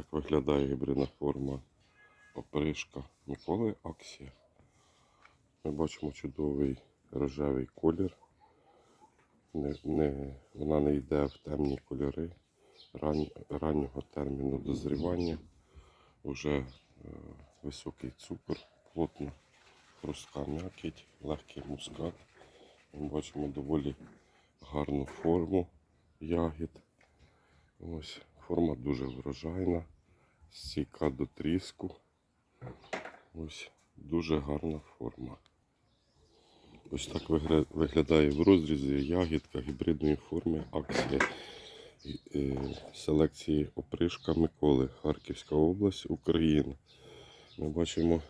так виглядає гібридна форма опришка Миколи Аксія. Ми бачимо чудовий рожевий колір. Не, не, вона не йде в темні кольори ран, раннього терміну дозрівання. Уже е, високий цукор, плотна хрустка м'якіть, легкий мускат. Ми бачимо доволі гарну форму ягід. Ось форма дуже врожайна, стійка до тріску. Ось дуже гарна форма. Ось так виглядає в розрізі ягідка гібридної форми акція е, селекції опришка Миколи, Харківська область, Україна. Ми бачимо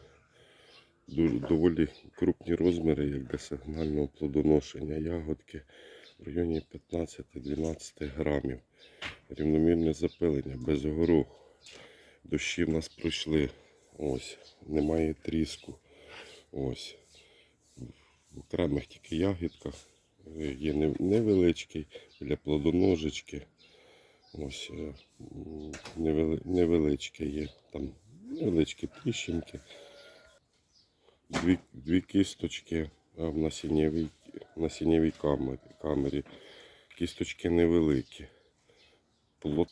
доволі крупні розміри, як для сигнального плодоношення ягодки в районі 15-12 грамів. Рівномірне запилення без гороху. Дощі в нас пройшли. Ось, немає тріску. Ось. В окремих тільки ягідках е, є невеличкий для плодоножечки. Ось е, невеличке є. Там невеличкі тріщинки. Дві, дві кісточки в насіннєвій, насіннєвій камері, камері. Кісточки невеликі. Плот,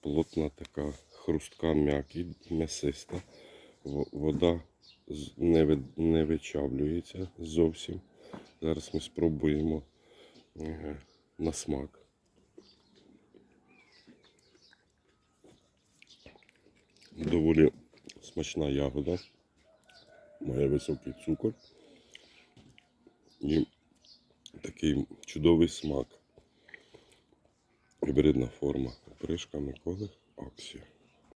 плотна така хрустка м'якість, м'ясиста. Вода не, не вичавлюється зовсім. Зараз ми спробуємо е, на смак. Доволі смачна ягода, має високий цукор і такий чудовий смак. Гібридна форма опришка Миколи Аксія.